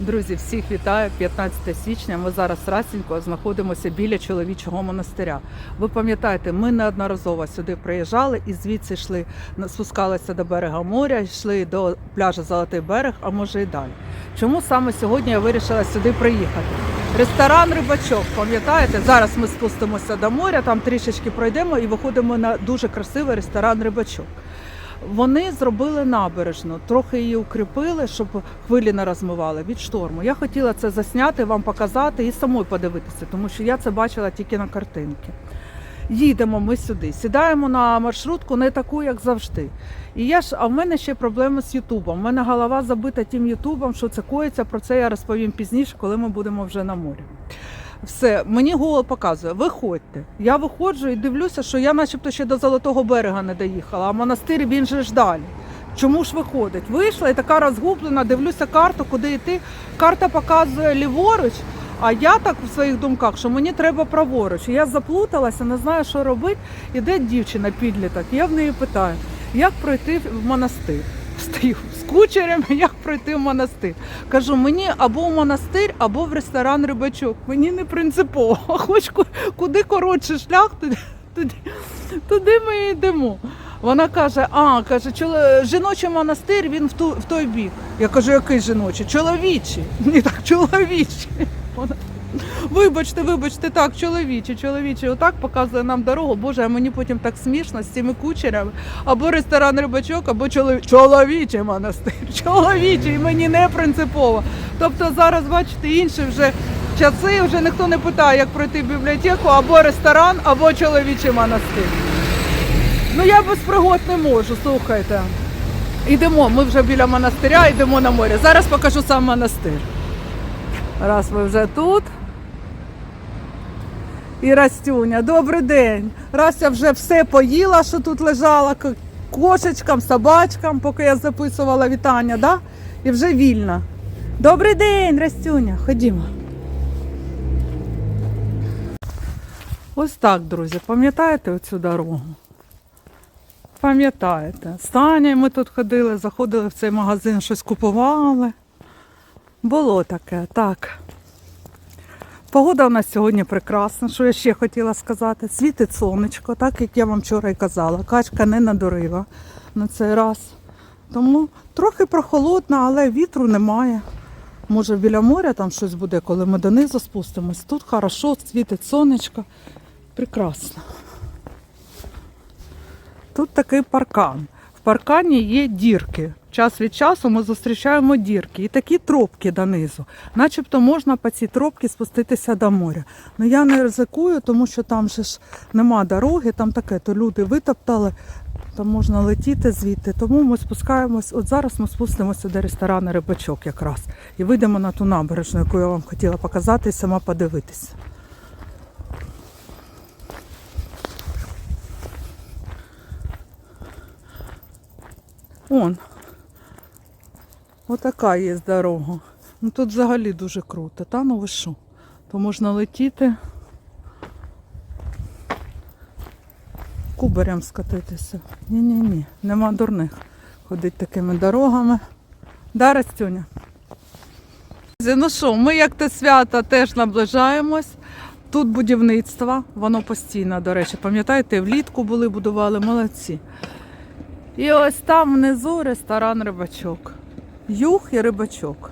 Друзі, всіх вітаю. 15 січня. Ми зараз Расінько знаходимося біля чоловічого монастиря. Ви пам'ятаєте, ми неодноразово сюди приїжджали і звідси йшли, спускалися до берега моря, йшли до пляжу Золотий берег, а може і далі. Чому саме сьогодні я вирішила сюди приїхати? Ресторан Рибачок, пам'ятаєте? Зараз ми спустимося до моря, там трішечки пройдемо і виходимо на дуже красивий ресторан Рибачок. Вони зробили набережну, трохи її укріпили, щоб хвилі не розмивали від шторму. Я хотіла це засняти, вам показати і самой подивитися, тому що я це бачила тільки на картинки. Їдемо ми сюди, сідаємо на маршрутку, не таку, як завжди. І я ж, а в мене ще проблеми з Ютубом. У мене голова забита тим Ютубом, що це коїться. Про це я розповім пізніше, коли ми будемо вже на морі. Все, мені Google показує, виходьте. Я виходжу і дивлюся, що я начебто ще до Золотого берега не доїхала, а монастир він же ж далі. Чому ж виходить? Вийшла і така розгублена, дивлюся карту, куди йти. Карта показує ліворуч, а я так в своїх думках, що мені треба праворуч. Я заплуталася, не знаю, що робити. Іде дівчина підліток. Я в неї питаю, як пройти в монастир. Стою з кучерем, як пройти в монастир. Кажу, мені або в монастир, або в ресторан рибачок. Мені не принципово. Хоч куди коротший шлях, туди, туди, туди ми йдемо. Вона каже: а, каже, «чоло- жіночий монастир, він в, ту, в той бік. Я кажу, який жіночий? Чоловічий. Ні, так, чоловічий. Вибачте, вибачте, так, чоловічий, чоловічий. Отак показує нам дорогу. Боже, а мені потім так смішно з цими кучерями. Або ресторан рибачок, або чолові... чоловічий монастир. Чоловічий, мені не принципово. Тобто зараз, бачите, інші вже часи, вже ніхто не питає, як пройти бібліотеку, або ресторан, або чоловічий монастир. Ну я без пригод не можу, слухайте. Йдемо, ми вже біля монастиря, йдемо на море. Зараз покажу сам монастир. Раз ви вже тут. І Растюня, добрий день. Растя вже все поїла, що тут лежала кошечкам, собачкам, поки я записувала вітання, да? і вже вільна. Добрий день, Растюня, ходімо. Ось так, друзі, пам'ятаєте оцю дорогу? Пам'ятаєте, з Танею ми тут ходили, заходили в цей магазин, щось купували. Було таке, так. Погода у нас сьогодні прекрасна, що я ще хотіла сказати. Світить сонечко, так як я вам вчора і казала. Качка не надурила на цей раз. Тому трохи прохолодно, але вітру немає. Може біля моря там щось буде, коли ми донизу спустимось. Тут хорошо, світить сонечко. Прекрасно. Тут такий паркан. В паркані є дірки. Час від часу ми зустрічаємо дірки і такі тропки донизу. Начебто можна по цій тропці спуститися до моря. Ну я не ризикую, тому що там же ж нема дороги, там таке, то люди витоптали, там можна летіти звідти. Тому ми спускаємось. От зараз ми спустимося до ресторану рибачок якраз. І вийдемо на ту набережну, яку я вам хотіла показати і сама подивитися. Он. Отака є дорога. Ну тут взагалі дуже круто. Та ну ви що? То можна летіти. Кубарем скатитися. Ні-ні-ні, нема дурних. Ходить такими дорогами. Да, Растюня? Ну що, ми як те свято теж наближаємось. Тут будівництво, воно постійно, до речі, пам'ятаєте, влітку були, будували, молодці. І ось там внизу ресторан рибачок. Юг і рибачок.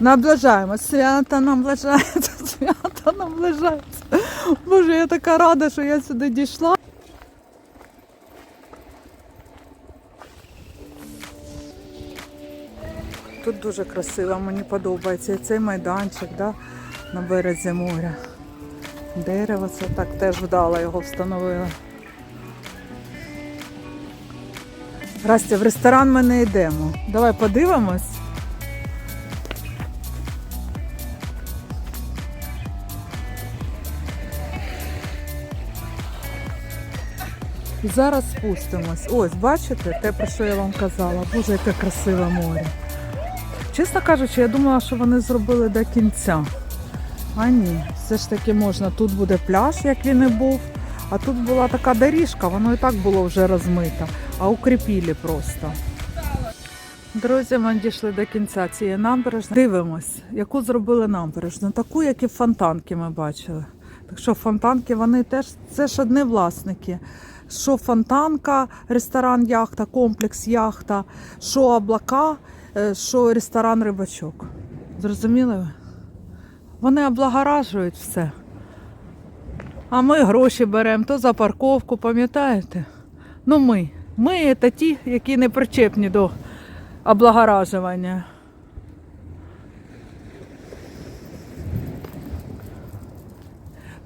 Наближаємось. Свято наближається, свято наближається. Боже, я така рада, що я сюди дійшла. Тут дуже красиво, мені подобається. Цей майданчик да, на березі моря. Дерево це так теж вдало його встановили. Растя, в ресторан ми не йдемо. Давай подивимось. І зараз спустимось. Ось, бачите, те, про що я вам казала. Боже, яке красиве море. Чесно кажучи, я думала, що вони зробили до кінця. А ні, все ж таки можна. Тут буде пляж, як він і був. А тут була така доріжка, воно і так було вже розмито. а укріпілі просто. Друзі, ми дійшли до кінця цієї набережної. Дивимось, яку зробили набережну. Таку, як і фонтанки ми бачили. Так що фонтанки вони теж це ж одні власники. Що фонтанка, ресторан яхта, комплекс яхта, що облака, е, що ресторан рибачок. Зрозуміли? Вони облагоражують все. А ми гроші беремо то за парковку, пам'ятаєте? Ну ми. Ми це ті, які не причепні до облагоражування.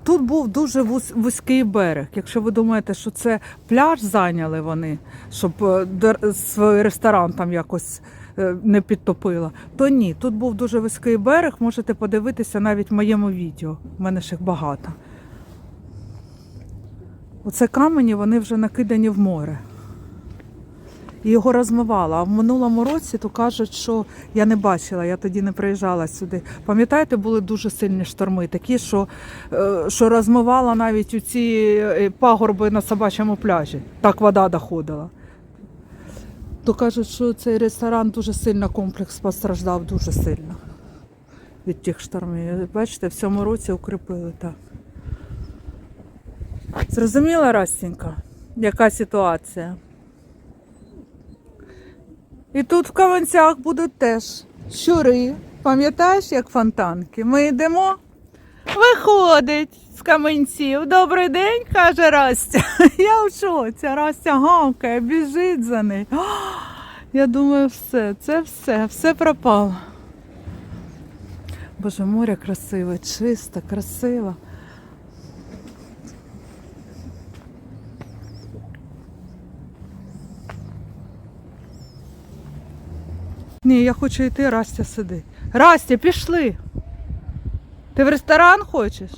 Тут був дуже вузький берег. Якщо ви думаєте, що це пляж зайняли вони, щоб е, свій ресторан там якось не підтопило, то ні. Тут був дуже вузький берег, можете подивитися навіть в моєму відео. У мене ж їх багато. Оце камені вони вже накидані в море. І його розмивало. А в минулому році то кажуть, що я не бачила, я тоді не приїжджала сюди. Пам'ятаєте, були дуже сильні шторми, такі, що, е, що розмивала навіть у ці е, пагорби на собачому пляжі. Так вода доходила. То кажуть, що цей ресторан дуже сильно комплекс постраждав дуже сильно від тих штормів. Бачите, в цьому році укріпили так. Зрозуміла, Растінька, яка ситуація? І тут в Каменцях будуть теж щури. Пам'ятаєш, як фонтанки? Ми йдемо. Виходить з каменців. Добрий день, каже Растя. Я в шоці. Растя гавкає, біжить за нею. Я думаю, все, це все, все пропало. Боже, море красиве, чисте, красиво. Ні, я хочу йти, Растя сиди. Растя, пішли. Ти в ресторан хочеш?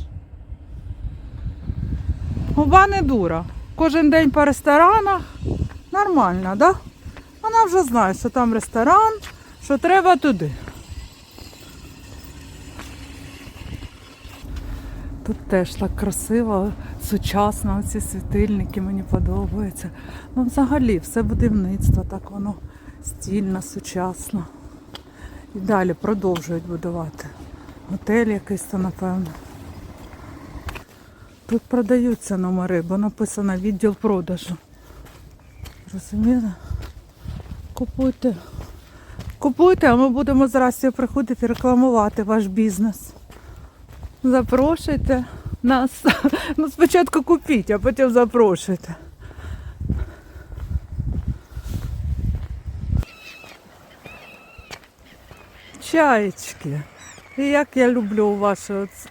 Губа не дура. Кожен день по ресторанах. Нормально, да? Вона вже знає, що там ресторан, що треба туди. Тут теж так красиво, сучасно, ці світильники мені подобаються. Ну, взагалі, все будівництво, так воно стільно, сучасно. І далі продовжують будувати. Готель якийсь то, напевно. Тут продаються номери, бо написано відділ продажу. Розумієте? Купуйте. Купуйте, а ми будемо зараз приходити рекламувати ваш бізнес. Запрошуйте нас. Ну, спочатку купіть, а потім запрошуйте. Чаєчки. І як я люблю ваш,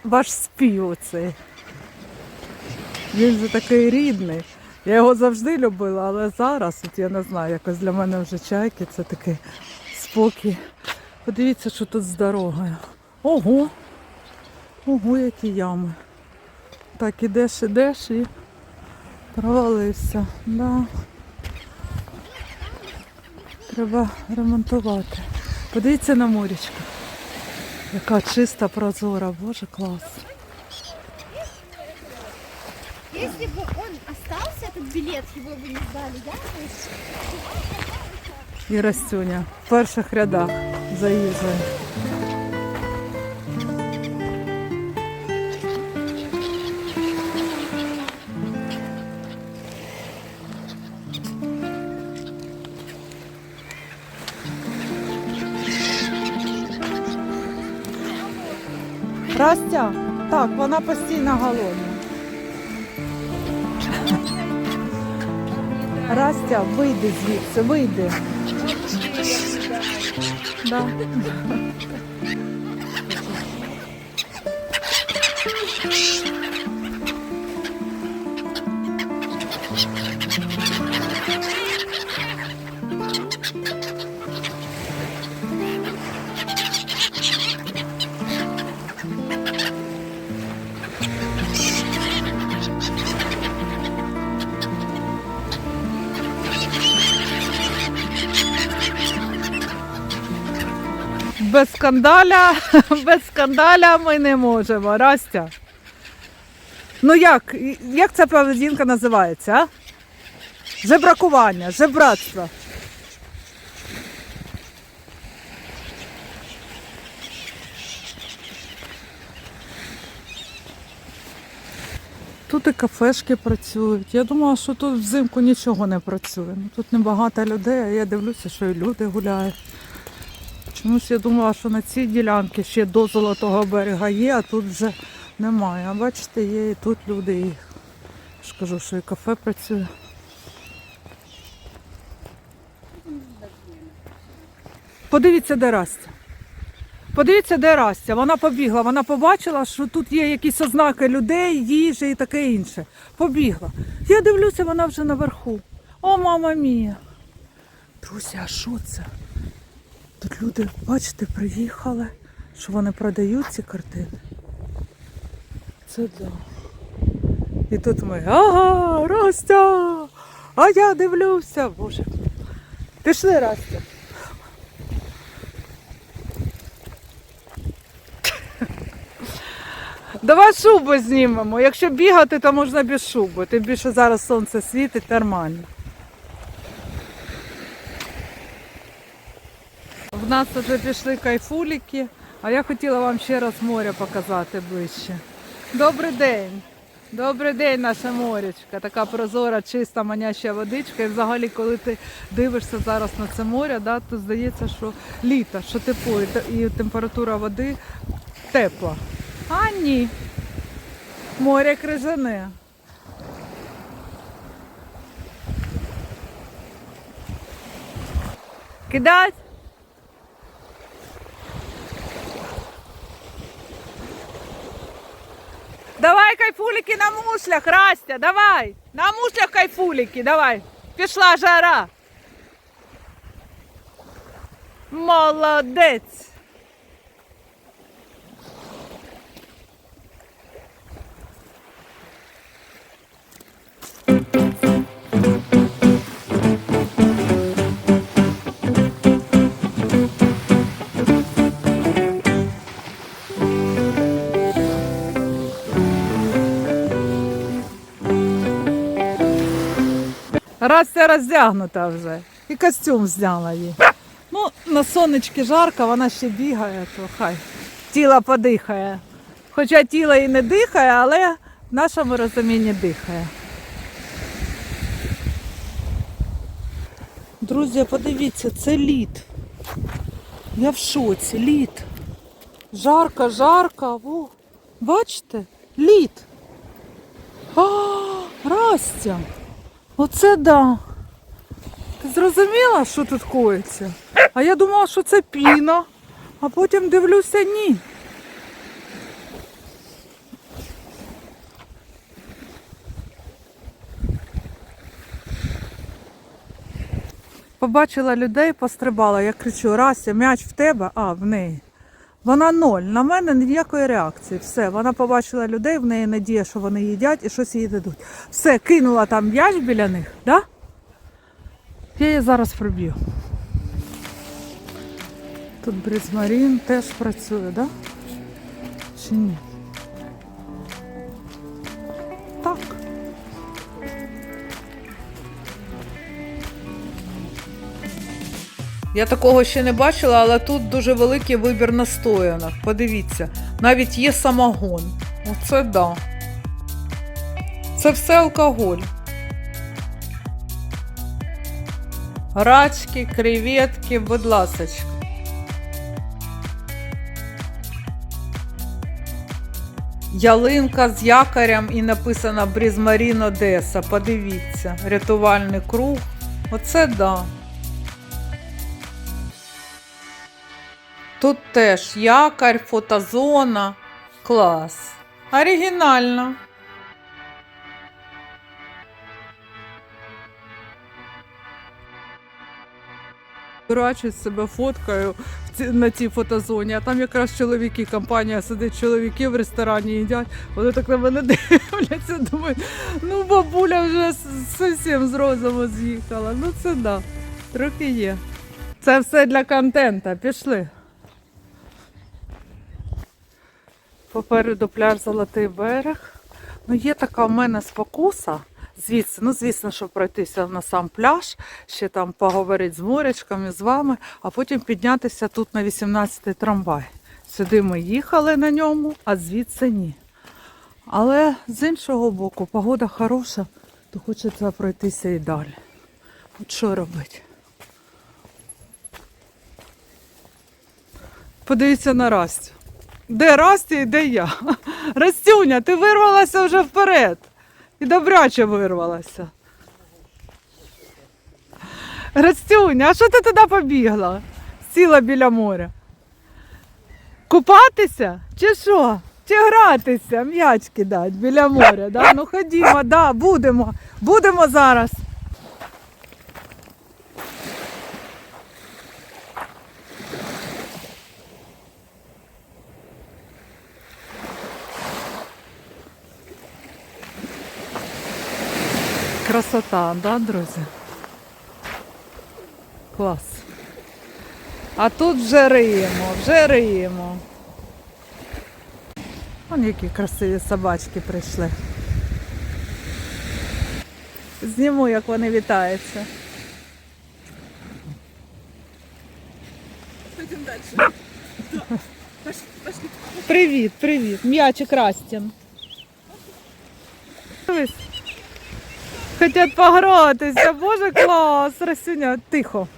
ваш спів оцей. Він же такий рідний. Я його завжди любила, але зараз, от я не знаю, якось для мене вже чайки це такий спокій. Подивіться, що тут з дорогою. Ого! Ого, які ями. Так, ідеш, ідеш і провалився. Да. Треба ремонтувати. Подивіться на морічку. Яка чиста, прозора, боже, клас. Если бы он остался, этот билет, его бы не сдали, я бы... І Растюня в перших рядах заїжджає. Растя, так, вона постійно голодна. Растя, вийди звідси, вийди. Да. Без скандаля, без скандаля ми не можемо. Растя. Ну як? Як ця поведінка називається? А? Жебракування, жебратство. Тут і кафешки працюють. Я думала, що тут взимку нічого не працює. Ну, тут небагато людей, а я дивлюся, що і люди гуляють. Чомусь я думала, що на цій ділянці ще до Золотого берега є, а тут вже немає. А бачите, є і тут люди. І ж що і кафе працює. Подивіться, де Растя. Подивіться, де Растя. Вона побігла, вона побачила, що тут є якісь ознаки людей, їжі і таке інше. Побігла. Я дивлюся, вона вже наверху. О, мама мія. Друзі, а що це? Тут люди, бачите, приїхали, що вони продають ці картини. Це да. І тут ми, ага, Растя! А я дивлюся, боже. Пішли, Растя. Давай шубу знімемо. Якщо бігати, то можна без шуби. Тим більше зараз сонце світить нормально. Нас вже пішли кайфуліки, а я хотіла вам ще раз море показати ближче. Добрий день! Добрий день, наша морячка. Така прозора, чиста, маняща водичка. І взагалі, коли ти дивишся зараз на це море, да, то здається, що літо, що тепло, і температура води тепла. А ні. Море крижане. Кидать? Давай кайфулики на мушлях, Растя, давай. На мушлях кайфулики, давай. Пішла жара. Молодець. Растя роздягнута вже. І костюм зняла їй. Ну, на сонечки жарко, вона ще бігає, то хай. Тіло подихає. Хоча тіло і не дихає, але в нашому розумінні дихає. Друзі, подивіться, це лід. Я в шоці, лід. Жарко, жарко. Во. Бачите? Лід. А, Растя. Оце да. Ти зрозуміла, що тут коїться? А я думала, що це піна, а потім дивлюся, ні. Побачила людей, пострибала. Я кричу, Рася, м'яч в тебе, а в неї. Вона ноль. На мене ніякої реакції. Все, вона побачила людей, в неї надія, що вони їдять і щось їй дадуть. Все, кинула там м'яч біля них, да? Я її зараз приб'ю. Тут Брізмарін теж працює, да? Чи ні? Я такого ще не бачила, але тут дуже великий вибір настоянок. Подивіться, навіть є самогон. Оце да. Це все алкоголь. Рачки, креветки, будь ласочка. Ялинка з якорем і написано Брізмарін Одеса. Подивіться, рятувальний круг. Оце да. Тут теж якорь, фотозона. Клас. Оригінально. Дурачить себе фоткаю на цій фотозоні, а там якраз чоловіки, компанія сидить, чоловіки в ресторані їдять. Вони так на мене дивляться, думають, ну бабуля вже зовсім з розуму з'їхала. Ну це да, трохи є. Це все для контента. Пішли. Попереду пляж Золотий берег. Ну, є така в мене спокуса звідси, ну звісно, щоб пройтися на сам пляж, ще там поговорити з морячками, з вами, а потім піднятися тут на 18-й трамвай. Сюди ми їхали на ньому, а звідси ні. Але з іншого боку, погода хороша, то хочеться пройтися і далі. От що робити? Подивіться на Растю. Де Растя і де я? Растюня, ти вирвалася вже вперед. І добряче вирвалася. Растюня, а що ти туди побігла? Сіла біля моря. Купатися? Чи що? Чи гратися? М'яч кидати біля моря. Да? Ну ходімо, да, будемо. Будемо зараз. Красота, да, друзі? Клас. А тут вже риємо, вже риємо. Вон які красиві собачки прийшли. Зніму, як вони вітаються. Привіт, привіт. М'ячик Растін. Дивись. Хотять погратися. Боже, клас, Расюня, тихо.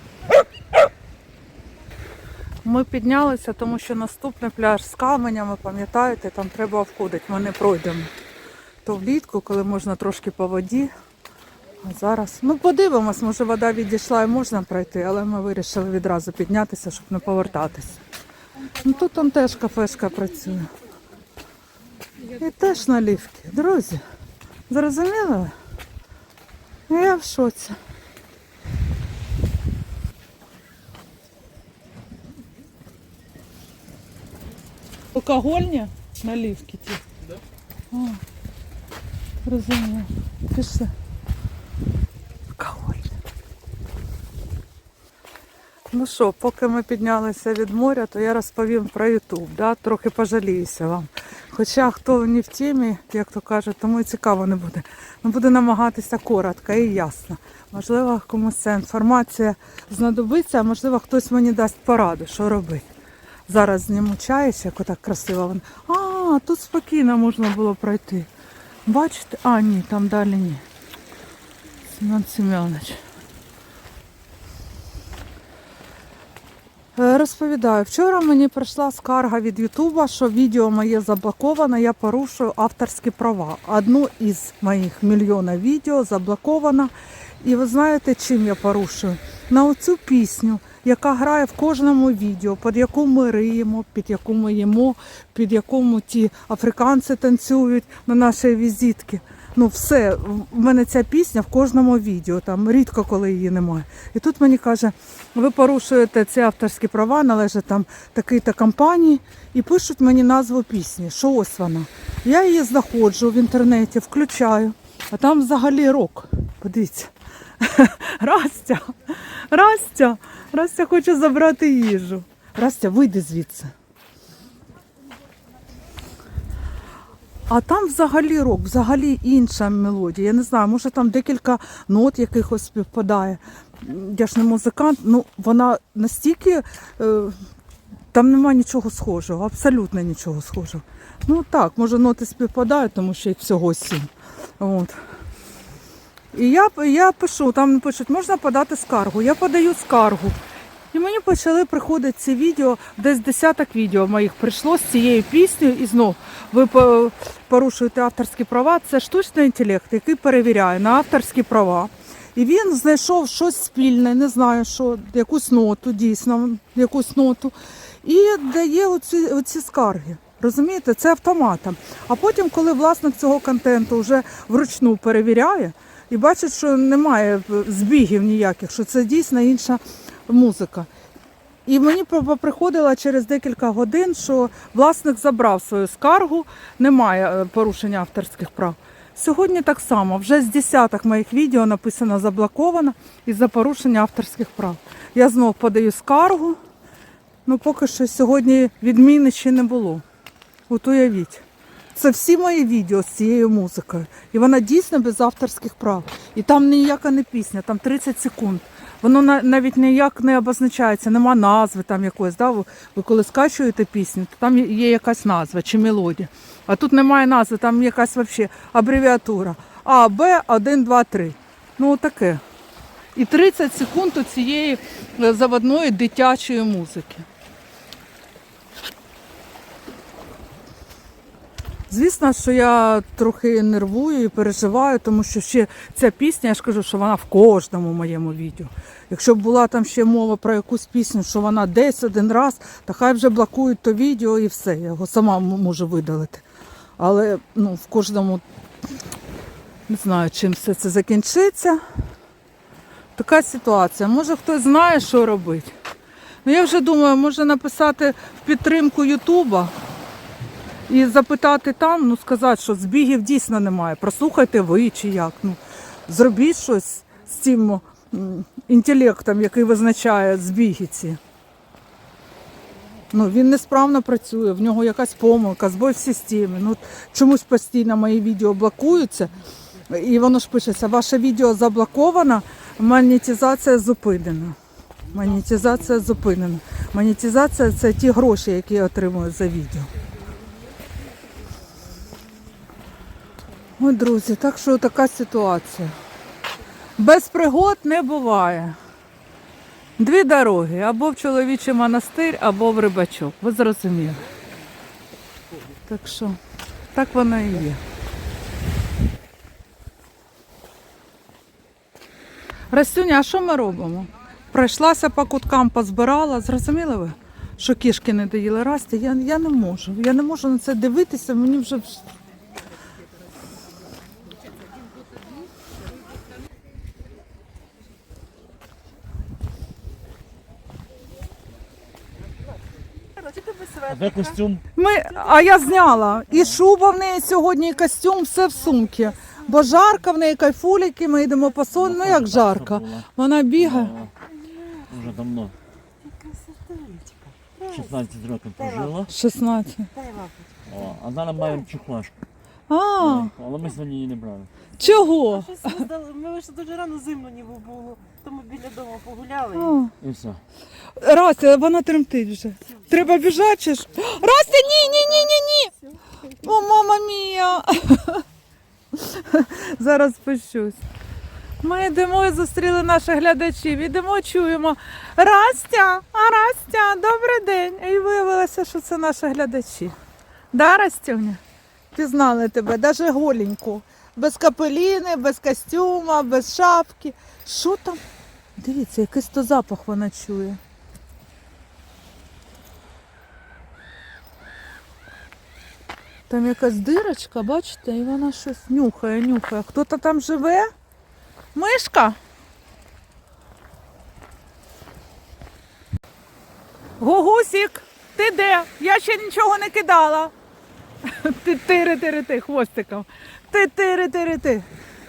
Ми піднялися, тому що наступний пляж з каменями, пам'ятаєте, там треба входити, ми не пройдемо. То влітку, коли можна трошки по воді. А зараз, ну подивимось, може вода відійшла і можна пройти, але ми вирішили відразу піднятися, щоб не повертатися. Ну тут там теж кафешка працює. І теж налівки. Друзі, зрозуміли? Я в шоці. Алкогольні наливки ті? Да. О, розумію. Пішли. Алкогольні. Ну що, поки ми піднялися від моря, то я розповім про Ютуб. Да? Трохи пожаліюся вам. Хоча хто не в темі, як то кажуть, тому і цікаво не буде. Ну, буду намагатися коротко і ясно. Можливо, комусь ця інформація знадобиться, а можливо, хтось мені дасть пораду, що робити. Зараз зніму чаєчок, отак красиво. воно. А, тут спокійно можна було пройти. Бачите? А, ні, там далі ні. Семен Семенович. Розповідаю, вчора мені прийшла скарга від Ютуба, що відео моє заблоковано, я порушую авторські права. Одну із моїх мільйона відео заблоковано. І ви знаєте, чим я порушую? На оцю пісню, яка грає в кожному відео, під яку ми риємо, під яку ми їмо, під якому ті африканці танцюють на нашій візитці. Ну, все, в мене ця пісня в кожному відео, там рідко коли її немає. І тут мені каже, ви порушуєте ці авторські права, належать там такій-то компанії, і пишуть мені назву пісні, що ось вона. Я її знаходжу в інтернеті, включаю, а там взагалі рок. Подивіться. Растя, Растя, Растя хоче забрати їжу. Растя, вийди звідси. А там взагалі рок, взагалі інша мелодія. Я не знаю, може там декілька нот якихось співпадає. Я ж не музикант, ну вона настільки. Е, там немає нічого схожого, абсолютно нічого схожого. Ну так, може ноти співпадають, тому що їх всього сім. От. І я, я пишу, там пишуть, можна подати скаргу. Я подаю скаргу. Мені почали приходити ці відео, десь десяток відео моїх прийшло з цією піснею. І знов ви порушуєте авторські права. Це штучний інтелект, який перевіряє на авторські права. І він знайшов щось спільне, не знаю, що, якусь ноту, дійсно, якусь ноту, і дає оці, оці скарги. Розумієте, це автоматом. А потім, коли власник цього контенту вже вручну перевіряє і бачить, що немає збігів ніяких, що це дійсно інша музика. І мені приходило через декілька годин, що власник забрав свою скаргу, немає е, порушення авторських прав. Сьогодні так само, вже з десяток моїх відео написано заблоковано із-за порушення авторських прав. Я знов подаю скаргу, ну поки що сьогодні відміни ще не було. От уявіть, Це всі мої відео з цією музикою. І вона дійсно без авторських прав. І там ніяка не пісня, там 30 секунд. Воно на- навіть ніяк не обозначається, нема назви там якоїсь. Да? Ви, коли скачуєте пісню, то там є- є якась назва чи мелодія. А тут немає назви, там якась взагалі абревіатура. А, Б, 1, 2, 3. Ну, таке. І 30 секунд у цієї е, заводної дитячої музики. Звісно, що я трохи нервую і переживаю, тому що ще ця пісня, я ж кажу, що вона в кожному моєму відео. Якщо б була там ще мова про якусь пісню, що вона десь один раз, то хай вже блокують то відео і все. Я його сама можу видалити. Але ну, в кожному не знаю, чим все це закінчиться. Така ситуація. Може хтось знає, що робити. Ну я вже думаю, може написати в підтримку Ютуба і запитати там, ну сказати, що збігів дійсно немає. Прослухайте ви чи як. Ну, зробіть щось з цим інтелектом, який визначає збіги ці. Ну, він несправно працює, в нього якась помилка, збой в системі. Ну, чомусь постійно мої відео блокуються. І воно ж пишеться, ваше відео заблоковано, монетизація зупинена. Монетизація зупинена. Монетизація це ті гроші, які я отримую за відео. Ой, друзі, так що така ситуація. Без пригод не буває. Дві дороги, або в чоловічий монастир, або в рибачок. Ви зрозуміли. Так що, так воно і є. Растюня, а що ми робимо? Пройшлася по куткам, позбирала. Зрозуміли ви, що кішки не доїли Расті? Я, я не можу. Я не можу на це дивитися, мені вже. А де костюм? Ми, а я зняла. І шуба в неї сьогодні, і костюм, все в сумці. Бо жарко в неї кайфуліки, ми йдемо по сон. Ну як жарко. Вона бігає. Вже давно. 16 років прожила. 16. О, а зараз маємо чухлашку. А, Але ми сьогодні її не брали. чого? Щось ми здали- Ми вийшли дуже рано зимно ніби було, тому біля дому погуляли. А. І все. Растя, вона тремтить вже. Треба біжати чи ж? Растя, ні, ні, ні, ні, ні. О, мама мія. Зараз пощусь. Ми йдемо і зустріли наших глядачів. Ідемо, чуємо. Растя, а Растя, добрий день. І виявилося, що це наші глядачі. Да, Растюня? Пізнали тебе, навіть голеньку. Без капеліни, без костюма, без шапки. Що там? Дивіться, якийсь то запах вона чує. Там якась дирочка, бачите, і вона щось нюхає, нюхає. Хто-то там живе? Мишка? Гугусік, ти де? Я ще нічого не кидала. Ти тири тири ти хвостиком. Ти тири тири ти.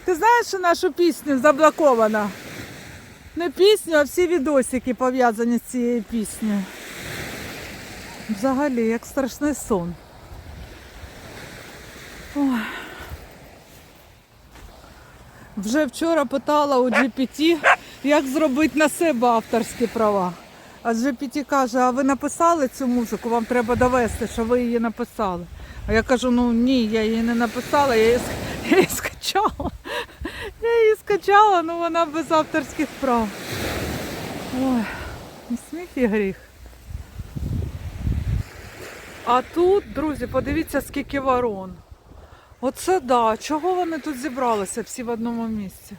Ти знаєш, що нашу пісню заблокована? Не пісню, а всі відосики пов'язані з цією піснею. Взагалі, як страшний сон. Ой. Вже вчора питала у GPT, як зробити на себе авторські права. А GPT каже, а ви написали цю музику, вам треба довести, що ви її написали. А я кажу, ну ні, я її не написала, я її, я її скачала. Я її скачала, але вона без авторських прав. Ой, і сміх і гріх. А тут, друзі, подивіться, скільки ворон. Оце да. Чого вони тут зібралися всі в одному місці?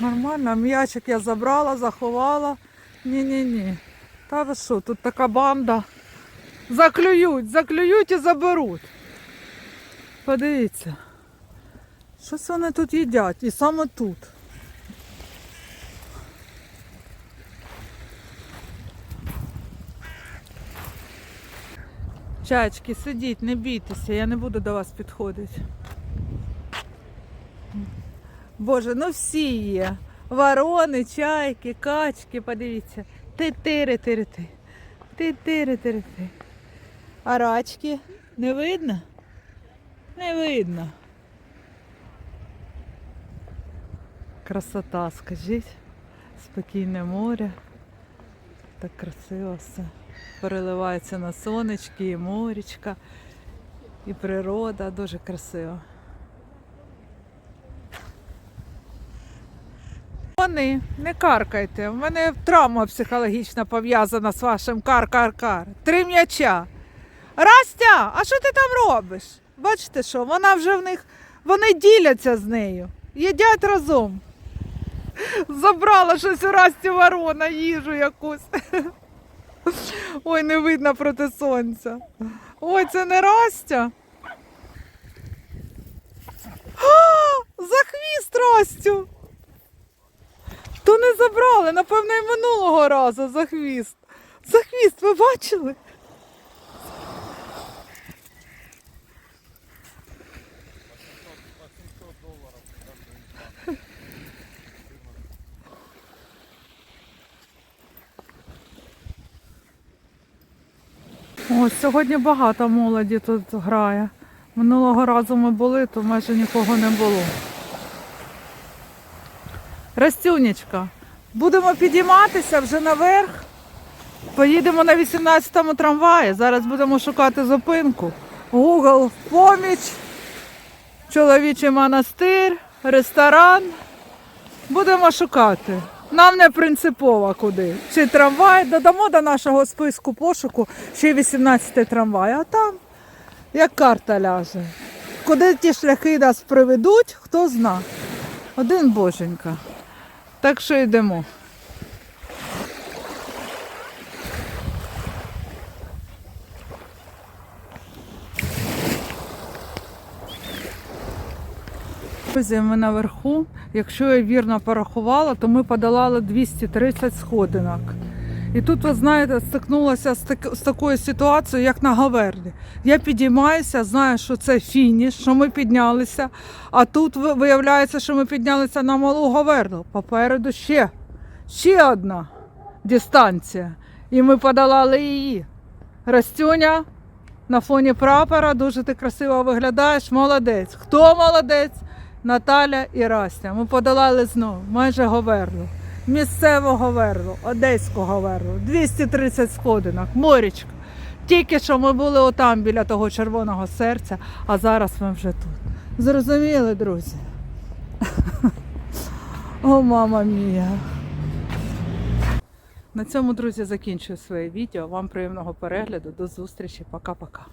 Нормально, м'ячик я забрала, заховала. Ні-ні-ні. Та ви що, тут така банда. Заклюють, заклюють і заберуть. Подивіться. Щось вони тут їдять. І саме тут. Чачки, сидіть, не бійтеся, я не буду до вас підходити. Боже, ну всі є. Ворони, чайки, качки, подивіться. Ти тири тири ти. Ти тири тири ти. А рачки? Не видно? Не видно. Красота, скажіть. Спокійне море. Так красиво все. Переливається на сонечки, і морічка, і природа. Дуже красиво. Вони, не каркайте. У мене травма психологічна пов'язана з вашим кар-кар-кар. Три м'яча. Растя, а що ти там робиш? Бачите що, вона вже в них, вони діляться з нею, їдять разом. Забрала щось у Расті ворона, їжу якусь. Ой, не видно проти сонця. Ой, це не Растя. А, за хвіст Растю. То не забрали, напевно, і минулого разу за хвіст. За хвіст, ви бачили? Ось сьогодні багато молоді тут грає. Минулого разу ми були, то майже нікого не було. Растюнечка, будемо підійматися вже наверх. Поїдемо на 18-му трамваї. Зараз будемо шукати зупинку. Google поміч, чоловічий монастир, ресторан. Будемо шукати. Нам не принципово куди. Чи трамвай, додамо до нашого списку пошуку ще 18-й трамвай, а там як карта ляже. Куди ті шляхи нас приведуть, хто зна. Один боженька. Так що йдемо. Друзі, ми наверху. Якщо я вірно порахувала, то ми подолали 230 сходинок. І тут, ви знаєте, стикнулася з, так, з такою ситуацією, як на Гаверлі. Я підіймаюся, знаю, що це фініш, що ми піднялися. А тут виявляється, що ми піднялися на малу Гаверлу. Попереду ще, ще одна дистанція. І ми подолали її. Растюня на фоні прапора дуже ти красиво виглядаєш. Молодець. Хто молодець? Наталя і Растя. Ми подолали знову майже Говерлу. Місцеву Говерлу, Одеську Говерлу, 230 сходинок, морічка. Тільки що ми були отам біля того червоного серця, а зараз ми вже тут. Зрозуміли, друзі? О, мама мія. На цьому, друзі, закінчую своє відео. Вам приємного перегляду. До зустрічі. Пока-пока.